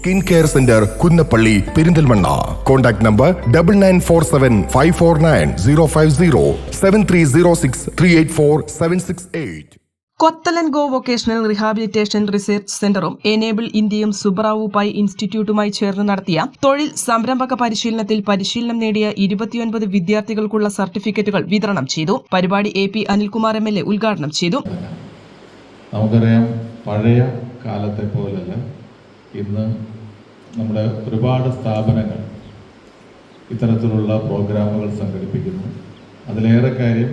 Skin care centre Kunnappally Perinthalmanna. Contact number double nine four seven five four nine zero five zero seven three zero six three eight four seven six eight Cottolengo vocational rehabilitation research സെന്ററും Enable ഇന്ത്യയും Subrao pi ഇൻസ്റ്റിറ്റ്യൂട്ടുമായി ചേർന്ന് നടത്തിയ തൊഴിൽ സംരംഭക പരിശീലനത്തിൽ പരിശീലനം നേടിയ ഇരുപത്തിയൊൻപത് വിദ്യാർത്ഥികൾക്കുള്ള സർട്ടിഫിക്കറ്റുകൾ വിതരണം ചെയ്തു. പരിപാടി A P Anilkumar M L A ഉദ്ഘാടനം ചെയ്തു. നമുക്കറിയാം പഴയ കാലത്തെ പോലല്ല ഇന്ന് നമ്മുടെ ഒരുപാട് സ്ഥാപനങ്ങൾ ഇത്തരത്തിലുള്ള പ്രോഗ്രാമുകൾ സംഘടിപ്പിക്കുന്നു. അതിലേറെ കാര്യം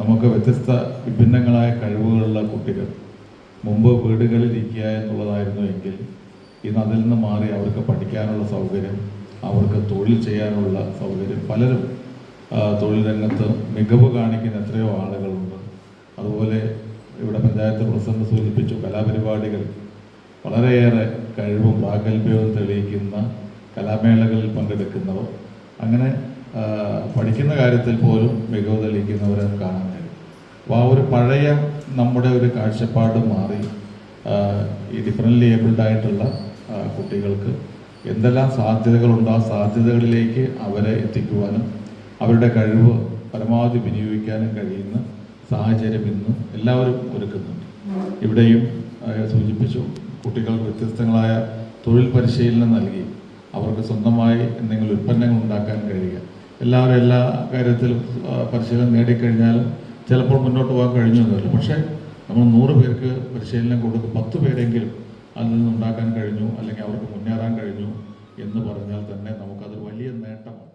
നമുക്ക് വ്യത്യസ്ത വിഭിന്നങ്ങളായ കഴിവുകളുള്ള കുട്ടികൾ മുമ്പ് വീടുകളിൽ ഇരിക്കുക എന്നുള്ളതായിരുന്നു എങ്കിൽ ഇന്ന് അതിൽ നിന്ന് മാറി അവർക്ക് പഠിക്കാനുള്ള സൗകര്യം അവർക്ക് തൊഴിൽ ചെയ്യാനുള്ള സൗകര്യം പലരും തൊഴിൽ രംഗത്ത് മികവ് കാണിക്കുന്ന എത്രയോ ആളുകളുണ്ട്. അതുപോലെ ഇവിടെ പഞ്ചായത്ത് പ്രസിഡന്റ് സൂചിപ്പിച്ചു കലാപരിപാടികൾ വളരെയേറെ കഴിവും പ്രാഗൽഭ്യവും തെളിയിക്കുന്ന കലാമേളകളിൽ പങ്കെടുക്കുന്നവർ അങ്ങനെ പഠിക്കുന്ന കാര്യത്തിൽ പോലും മികവ് തെളിയിക്കുന്നവരെ കാണാൻ കഴിയും. അപ്പോൾ ആ ഒരു പഴയ നമ്മുടെ ഒരു കാഴ്ചപ്പാട് മാറി ഈ ഡിഫറന്റ് ഏബിൾഡ് ആയിട്ടുള്ള കുട്ടികൾക്ക് എന്തെല്ലാം സാധ്യതകളുണ്ടോ ആ സാധ്യതകളിലേക്ക് അവരെ എത്തിക്കുവാനും അവരുടെ കഴിവ് പരമാവധി വിനിയോഗിക്കാനും കഴിയുന്ന സാഹചര്യം ഇന്ന് എല്ലാവരും ഒരുക്കുന്നുണ്ട്. ഇവിടെയും സൂചിപ്പിച്ചു കുട്ടികൾക്ക് വ്യത്യസ്തങ്ങളായ തൊഴിൽ പരിശീലനം നൽകി അവർക്ക് സ്വന്തമായി എന്തെങ്കിലും ഉൽപ്പന്നങ്ങൾ ഉണ്ടാക്കാൻ കഴിയുക. എല്ലാവരും എല്ലാ കാര്യത്തിലും പരിശീലനം നേടിക്കഴിഞ്ഞാലും ചിലപ്പോൾ മുന്നോട്ട് പോകാൻ കഴിഞ്ഞു എന്നല്ല. പക്ഷേ നമ്മൾ നൂറ് പേർക്ക് പരിശീലനം കൊടുത്ത് പത്ത് പേരെങ്കിലും അതിൽ നിന്നുണ്ടാക്കാൻ കഴിഞ്ഞു അല്ലെങ്കിൽ അവർക്ക് മുന്നേറാൻ കഴിഞ്ഞു എന്ന് പറഞ്ഞാൽ തന്നെ നമുക്കത് വലിയ നേട്ടമാണ്.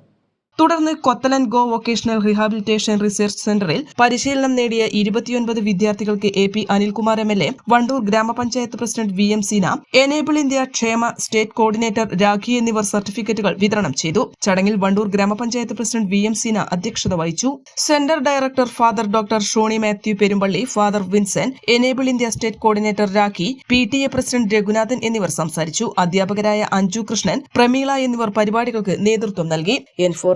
തുടർന്ന് Cottolengo vocational rehabilitation research സെന്ററിൽ പരിശീലനം നേടിയ ഇരുപത്തിയൊൻപത് വിദ്യാർത്ഥികൾക്ക് A P Anilkumar M L A Wandoor ഗ്രാമപഞ്ചായത്ത് president V M Seena Enable India ക്ഷേമ സ്റ്റേറ്റ് കോർഡിനേറ്റർ രാഖി എന്നിവർ സർട്ടിഫിക്കറ്റുകൾ വിതരണം ചെയ്തു. ചടങ്ങിൽ വണ്ടൂർ ഗ്രാമപഞ്ചായത്ത് പ്രസിഡന്റ് വി എം സീന അധ്യക്ഷത വഹിച്ചു. Centre director father doctor Shoni Mathew Perumpally father Vincent Enable India state coordinator Rakhi P T A president Raghunathan എന്നിവർ സംസാരിച്ചു. അധ്യാപകരായ അഞ്ജു കൃഷ്ണൻ പ്രമീള എന്നിവർ പരിപാടികൾക്ക് നേതൃത്വം നൽകി. N four